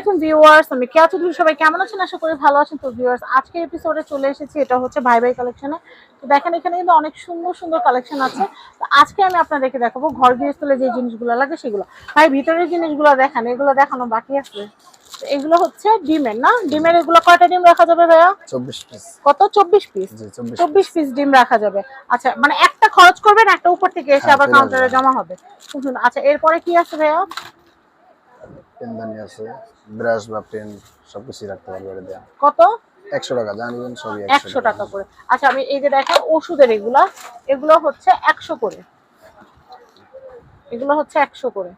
আলাইকুম ভিউয়ার্স আমি কেয়া চৌধুরী সবাই কেমন আছেন? আশা করি ভালো আছেন। তো ভিউয়ার্স আজকের এপিসোডে চলে এসেছি এটা হচ্ছে ভাই ভাই কালেকশনে তো দেখেন এখানে কিন্তু অনেক সুন্দর সুন্দর কালেকশন আছে। তো আজকে আমি আপনাদেরকে দেখাবো ঘর গৃহস্থলে যে জিনিসগুলো লাগে সেগুলো। ভাই ভিতরের জিনিসগুলো দেখান এগুলো দেখানো বাকি আছে। তো এগুলো হচ্ছে ডিমের না? ডিমের এগুলো কয়টা ডিম রাখা যাবে ভাইয়া? চব্বিশ পিস কত? চব্বিশ পিস চব্বিশ পিস ডিম রাখা যাবে। আচ্ছা মানে একটা খরচ করবেন একটা উপর থেকে এসে হ্যাঁ, আবার কাউন্টারে জমা হবে। আচ্ছা এরপরে কি আছে ভাইয়া? পেনদানি আছে ব্রাশ বা পেন সবকিছু রাখতে পারবে এটা দেয়া। কত? একশো টাকা জানিবেন সবই একশো টাকা করে। আচ্ছা আমি এই যে দেখেন ওষুধের এগুলা এগুলো হচ্ছে একশো করে। এগুলো হচ্ছে একশো করে।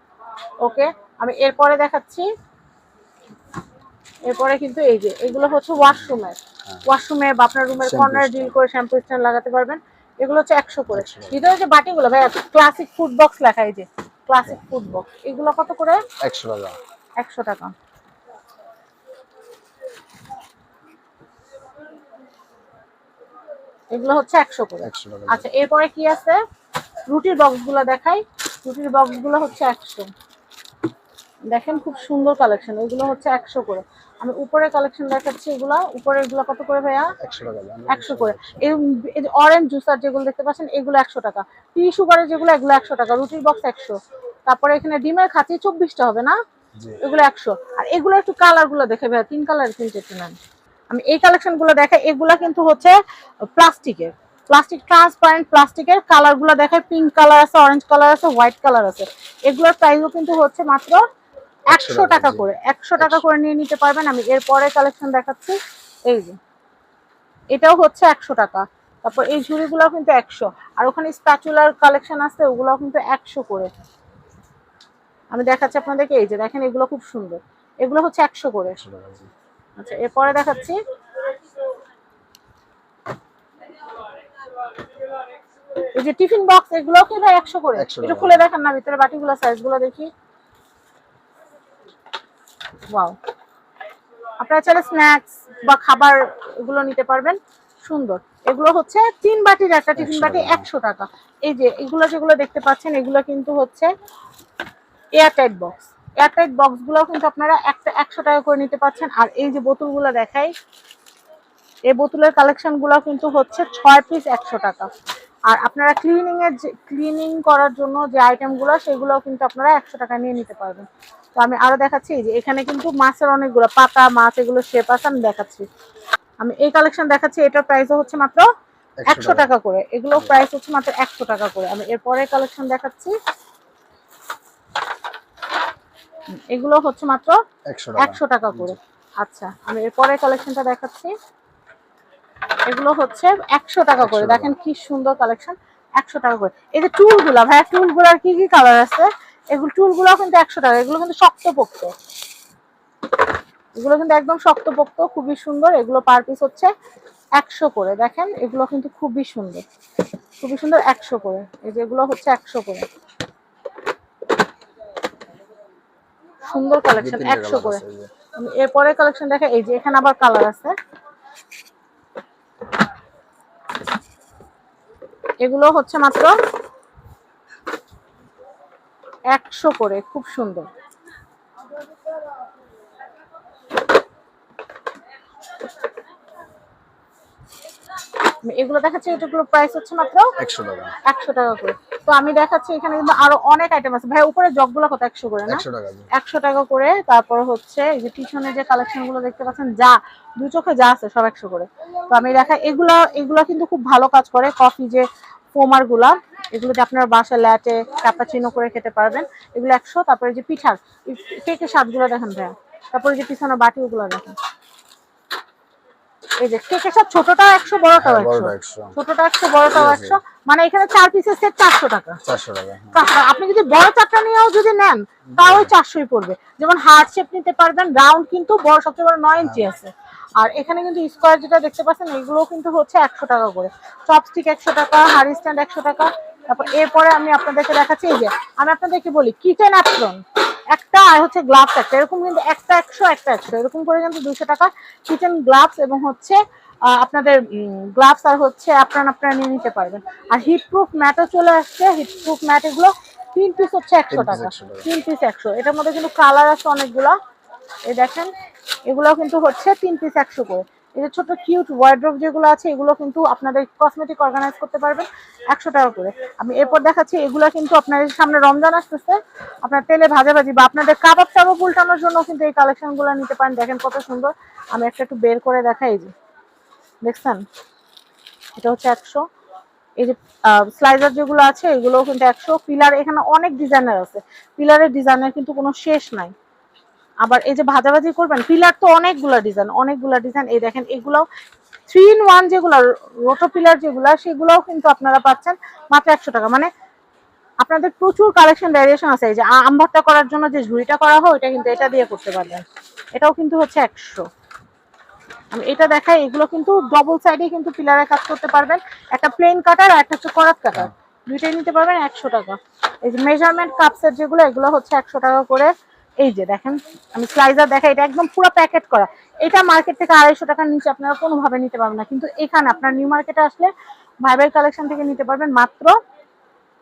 ওকে আমি এরপরে দেখাচ্ছি। এরপরে কিন্তু এই যে এগুলো হচ্ছে ওয়াশরুমের। ওয়াশরুমে বা আপনার রুমের কর্নার ডিল করে শ্যাম্পু স্ট্যান্ড লাগাতে পারবেন। এগুলো হচ্ছে একশো 100 করে। ভিতরে যে বাটিগুলো ভাই ক্লাসিক ফুড বক্স লেখা এই যে ক্লাসিক ফুড বক্স এগুলো কত করে? একশো টাকা। একশো টাকা। এগুলো হচ্ছে একশো করে। আচ্ছা এরপরে কি আছে? রুটির বক্সগুলো দেখাই। রুটির বক্সগুলো হচ্ছে একশো। দেখেন খুব সুন্দর কালেকশন এগুলো হচ্ছে একশো করে। আমি উপরের কালেকশন দেখাচ্ছি এগুলা। উপরে এগুলো কত করে ভাইয়া? একশো করে। এই অরেঞ্জ জুসার যেগুলো দেখতে পাচ্ছেন এগুলো একশো টাকা। টি সুগারের যেগুলো এগুলো একশো টাকা। রুটির বক্স একশো। তারপরে এখানে ডিমের খাঁচি চব্বিশটা হবে না? এগুলো একশো। আর এগুলো একটু কালারগুলো দেখে ভাইয়া তিন কালার কিন্তু একটু নেন। আমি এই কালেকশনগুলো দেখে এগুলা কিন্তু হচ্ছে প্লাস্টিকের। প্লাস্টিক ট্রান্সপারেন্ট প্লাস্টিকের কালারগুলো দেখায় পিঙ্ক কালার আছে অরেঞ্জ কালার আছে হোয়াইট কালার আছে। এগুলোর প্রাইসও কিন্তু হচ্ছে মাত্র একশো টাকা করে। একশো টাকা করে নিয়ে নিতে পারবেন। আমি এরপরে কালেকশন দেখাচ্ছি। এই যে এটাও হচ্ছে একশো টাকা। তারপর এই ঝুড়িগুলো কিন্তু একশো। আর ওখানে স্প্যাচুলার কালেকশন আছে ওগুলো কিন্তু একশো করে। আমি দেখাচ্ছি আপনাদেরকে এই যে দেখেন এগুলো খুব সুন্দর। এগুলো হচ্ছে একশো করে। আচ্ছা এরপরে দেখাচ্ছি। এই যে টিফিন বক্স এগুলো কি ভাই একশো করে? একটু খুলে দেখান না ভিতরে বাটিগুলো সাইজগুলো দেখি। ওয়াও। আপনারা চাইলে স্ন্যাক্স বা খাবার এগুলো নিতে পারবেন। সুন্দর। এগুলো হচ্ছে তিন বাটির একটা টিফিন বাটি একশো টাকা। এই যে এগুলো যেগুলো দেখতে পাচ্ছেন এগুলো কিন্তু হচ্ছে এয়ারটাইট বক্স এয়ারটাইট বক্সগুলো কিন্তু আপনারা একটা একশো টাকা করে নিতে পারছেন। আর এই যে বোতলগুলো দেখাই এই বোতলের কালেকশনগুলো কিন্তু হচ্ছে ছয় পিস একশো টাকা। আর আপনারা ক্লিনিং এর যে ক্লিনিং করার জন্য যে আইটেমগুলো সেগুলো কিন্তু আপনারা একশো টাকা নিয়ে নিতে পারবেন। তো আমি আরও দেখাচ্ছি যে এখানে কিন্তু মাছের অনেকগুলো পাতা মাছ এগুলো শেপ আছে আমি দেখাচ্ছি। আমি এই কালেকশন দেখাচ্ছি এটার প্রাইসও হচ্ছে মাত্র একশো টাকা। করে। এগুলো প্রাইস হচ্ছে মাত্র একশো টাকা করে। আমি এরপরে কালেকশন দেখাচ্ছি। এগুলো হচ্ছে মাত্র একশো টাকা। করে। আচ্ছা আমি এরপরে কালেকশনটা দেখাচ্ছি। এগুলো হচ্ছে একশো টাকা করে। দেখেন কি সুন্দর কালেকশন একশো টাকা করে। এই যে টুলগুলা ভাইয়া টুলগুলার কি কি কালার আছে? এগুলো টুলগুলো কিন্তু একশো টাকা। এগুলো কিন্তু শক্ত শক্তপোক্ত। এগুলো কিন্তু একদম শক্ত শক্তপোক্ত খুবই সুন্দর। এগুলো পার পিস হচ্ছে একশো করে। দেখেন এগুলো কিন্তু খুবই সুন্দর। খুবই সুন্দর একশো করে। এই যে এগুলো হচ্ছে একশো করে। সুন্দর কালেকশন একশো করে। এরপরে কালেকশন দেখা এই যে এখানে আবার কালার আছে। এগুলো হচ্ছে মাত্র একশো করে খুব সুন্দর। এগুলো দেখাচ্ছি এটাগুলো প্রাইস হচ্ছে মাত্র একশো টাকা। একশো টাকা করে। তো আমি দেখাচ্ছি এখানে কিন্তু আরও অনেক আইটেম আছে। ভাই উপরে জগগুলো কত? একশো করে না? একশো টাকা করে। তারপর হচ্ছে এই যে পিছনে যে কালেকশনগুলো দেখতে পাচ্ছেন যা দু চোখে যা আছে সব একশো করে। তো আমি দেখা এগুলা এগুলা কিন্তু খুব ভালো কাজ করে। কফি যে ফোমারগুলা এগুলো যে আপনার বাসা ল্যাটে ক্যাপাচিনো করে খেতে পারবেন। এগুলো একশো তারপরে যে পিঠার কেকের স্বাদগুলো দেখেন ভাইয়া। তারপরে যে পিছনে বাটি ওগুলো দেখেন। এই যে কেকের সব ছোটটা একশো বড়টাও হ্যাঁ, একশো। বড়টা একশো। ছোটটা একশো বড়টাও ঠিক আছে। একশো। মানে এখানে চার পিসের সেট চারশো টাকা। চারশো টাকা হ্যাঁ। টাকা। আপনি যদি বড় চারটা নিয়েও যদি নেন তাও ওই চারশোই পড়বে। যেমন হার্ট শেপ নিতে পারবেন রাউন্ড কিন্তু বড় সবচেয়ে বড় নয় ইঞ্চি আছে। আর এখানে কিন্তু স্কোয়ার যেটা দেখতে পাচ্ছেন এগুলো কিন্তু হচ্ছে একশো টাকা করে। চপস্টিক একশো টাকা হাড়ি স্ট্যান্ড একশো টাকা তারপর এরপরে আমি আপনাদেরকে দেখাচ্ছি এই যে আমি আপনাদেরকে বলি কিচেন অ্যাপ্রন একটা আর হচ্ছে গ্লাভস একটা এরকম কিন্তু একটা একশো একটা একশো। এরকম করে কিন্তু দুশো টাকা কিচেন গ্লাভস এবং হচ্ছে আপনাদের গ্লাভস আর হচ্ছে আপনার আপনারা নিয়ে নিতে পারবেন। আর হিট প্রুফ ম্যাটও চলে আসছে হিট প্রুফ ম্যাট এগুলো তিন পিস হচ্ছে একশো টাকা। 100 তিন পিস একশো। এটার মধ্যে কিন্তু কালার আছে অনেকগুলা। এই দেখেন এগুলো কিন্তু হচ্ছে তিন পিস একশো করে। এই যে ছোট কিউট ওয়ার্ড্রোব যেগুলো আছে, এগুলো কিন্তু আপনাদের কসমেটিক অর্গানাইজ করতে পারবেন একশো টাকা করে। আমি এরপর দেখাচ্ছি, এগুলো কিন্তু আপনাদের সামনে রমজান আসতেছে। আপনার তেলে ভাজাভাজি বা আপনাদের কাবাব টাবাব উল্টানোর জন্য কিন্তু এই কালেকশনগুলো নিতে পারেন। দেখেন কত সুন্দর। আমি একটা একটু বের করে দেখাই যে। দেখছেন? এটা হচ্ছে একশো। এই যে স্লাইজার যেগুলো আছে এগুলো কিন্তু একশো। পিলার এখানে অনেক ডিজাইনার আছে। পিলারের ডিজাইনের কিন্তু কোনো শেষ নাই। আবার এই যে ভাজাভাজি করবেন পিলার তো অনেকগুলো ডিজাইন অনেকগুলো ডিজাইন এই দেখেন এগুলো থ্রি ইন ওয়ান যেগুলো রোটো পিলার যেগুলো সেগুলোও কিন্তু আপনারা পাচ্ছেন মাত্র একশো টাকা। মানে আপনাদের প্রচুর কালেকশন ভ্যারিয়েশন আছে। এই যে আ- করার জন্য যে ঝুড়িটা করা হয় ওটা কিন্তু এটা দিয়ে করতে পারবেন। এটাও কিন্তু হচ্ছে একশো। আমি এটা দেখাই এগুলো কিন্তু ডবল সাইডে কিন্তু পিলারে কাজ করতে পারবেন। একটা প্লেন কাটার আর একটা হচ্ছে করাত কাটার দুইটাই নিতে পারবেন একশো টাকা। এই যে মেজারমেন্ট কাপসের যেগুলো এগুলো হচ্ছে একশো টাকা করে এই যে দেখেন, আমি স্লাইজার দেখাই, এটা একদম পুরো প্যাকেট করা। এটা মার্কেট থেকে আড়াইশো টাকার নিচে আপনারা কোনোভাবে নিতে পারবেন না। কিন্তু এখানে আপনার নিউ মার্কেটে আসলে ভাইবের কালেকশন থেকে নিতে পারবেন মাত্র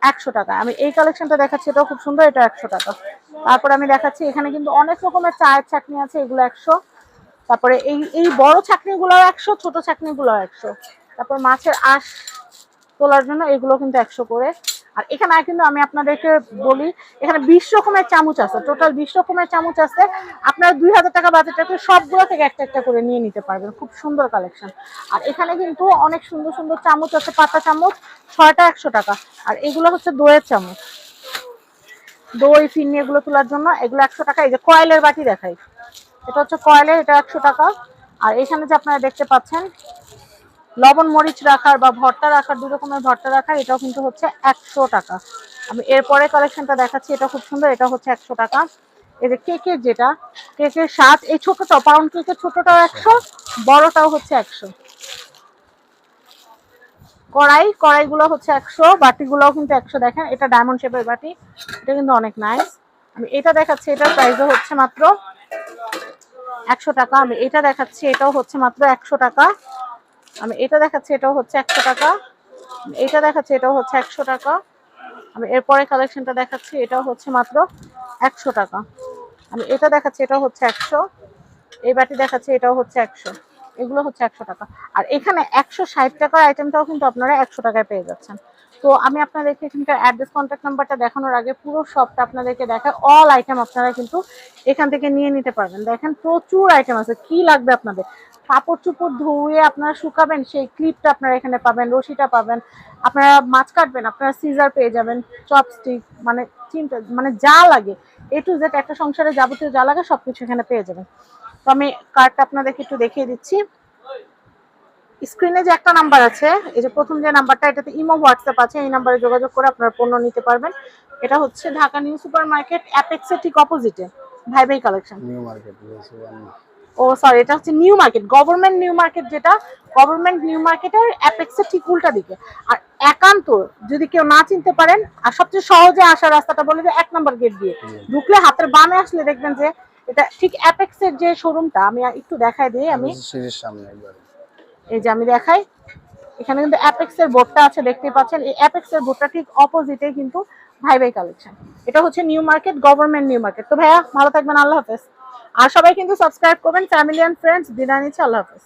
একশো টাকা। আমি এই কালেকশনটা দেখাচ্ছি, এটাও খুব সুন্দর, এটা একশো টাকা। তারপর আমি দেখাচ্ছি, এখানে কিন্তু অনেক রকমের চায়ের চাটনি আছে, এগুলো একশো। তারপরে এই এই বড় চাটনিগুলো একশো, ছোট চাটনিগুলো একশো। তারপর মাছের আঁশ তোলার জন্য এগুলো কিন্তু একশো করে। আর এখানে কিন্তু আমি আপনাদেরকে বলি, এখানে বিশ রকমের চামচ আছে টোটাল বিশ রকমের চামচ আছে। আপনারা দুই হাজার টাকা বাজেট রাখলে সবগুলো থেকে একটা একটা করে নিয়ে নিতে পারবেন, খুব সুন্দর কালেকশন আর এখানে কিন্তু অনেক সুন্দর সুন্দর চামচ আছে, পাতা চামচ, ছয়টা একশো টাকা। আর এগুলো হচ্ছে দইয়ের চামচ। দই, ফিরনি এগুলো তোলার জন্য এগুলো একশো টাকা। এই যে কয়েলের বাটি দেখাই, এটা হচ্ছে কয়েলের, এটা একশো টাকা। আর এখানে যে আপনারা দেখতে পাচ্ছেন লবণ মরিচ রাখার বা ভর্তা রাখার দু রকমের ভর্তা রাখার, এটাও কিন্তু হচ্ছে একশো টাকা। আমি এরপরে কালেকশনটা দেখাচ্ছি, এটা খুব সুন্দর, এটা হচ্ছে একশো টাকা। এই যে কেকের যেটা, কেকের স্বাদ, এই ছোটটাও পাউন্ড কেকের ছোটটাও একশো, বড়টাও হচ্ছে একশো। কড়াই, কড়াইগুলো হচ্ছে একশো, বাটিগুলোও কিন্তু একশো দেখেন, এটা ডায়মন্ড শেপের বাটি, এটা কিন্তু অনেক নাইস আমি এটা দেখাচ্ছি, এটার প্রাইসও হচ্ছে মাত্র একশো টাকা। আমি এটা দেখাচ্ছি, এটাও হচ্ছে মাত্র একশো টাকা। আমি এটা দেখাচ্ছি, এটাও হচ্ছে একশো টাকা। এটা দেখাচ্ছি, এটাও হচ্ছে একশো টাকা। আমি এরপরে কালেকশনটা দেখাচ্ছি, এটাও হচ্ছে মাত্র একশো টাকা। আমি এটা দেখাচ্ছি, এটাও হচ্ছে একশো। এই বাটি দেখাচ্ছি, এটাও হচ্ছে একশো। এগুলো হচ্ছে একশো টাকা। আর এখানে একশো ষাট টাকার আইটেমটাও কিন্তু আপনারা একশো টাকায় পেয়ে যাচ্ছেন। তো আমি আপনাদেরকে এখানকার অ্যাড্রেস কন্ট্যাক্ট নাম্বারটা দেখানোর আগে পুরো শপটা আপনাদেরকে দেখায়। অল আইটেম আপনারা কিন্তু এখান থেকে নিয়ে নিতে পারবেন। দেখেন প্রচুর আইটেম আছে। কি লাগবে আপনাদের? কাপড় চোপড় ধুয়ে আপনারা শুকাবেন, সেই ক্লিপটা আপনারা এখানে পাবেন, রশিটা পাবেন। আপনারা মাছ কাটবেন, আপনারা সিজার পেয়ে যাবেন চপস্টিক মানে চিন্তা মানে যা লাগে এ টু জেড একটা সংসারে যাবতীয় যা লাগে সবকিছু এখানে পেয়ে যাবেন। তো আমি কার্ডটা আপনাদেরকে একটু দেখিয়ে দিচ্ছি। স্ক্রিনে যে একটা নাম্বার আছে, এই যে প্রথম যে নাম্বারটা এটাতে ইমো, হোয়াটসঅ্যাপ আছে, এই নাম্বারে যোগাযোগ করে আপনারা পণ্য নিতে পারবেন। এটা হচ্ছে ঢাকা নিউ সুপার মার্কেট অ্যাপেক্সের ঠিক অপোজিটে Bhai Bhai collection new market ও সরি এটা হচ্ছে new market government new market যেটা গভর্নমেন্ট নিউ মার্কেটের অ্যাপেক্সের ঠিক উল্টা দিকে। আর একান্ত যদি কেউ না চিনতে পারেন আর সবচেয়ে সহজে আসার রাস্তাটা বলে যে এক নম্বর গেট দিয়ে। ঢুকলে হাতের বামে আসলে দেখবেন যে এটা ঠিক অ্যাপেক্সের যে শোরুমটা আমি একটু দেখাই দিই আমি সামনে একবার। এই যে আমি দেখাই এখানে কিন্তু অ্যাপেক্সের বোর্ডটা আছে দেখতেই পাচ্ছেন। এই অ্যাপেক্সের বোর্ডটা ঠিক অপোজিটে কিন্তু ভাই ভাই কালেকশন এটা হচ্ছে new market government new market তো ভাইয়া ভালো থাকবেন আল্লাহ হাফেজ। আর সবাই কিন্তু সাবস্ক্রাইব করবেন ফ্যামিলি অ্যান্ড ফ্রেন্ডস বিদায় নিচ্ছে আল্লাহ হাফেজ।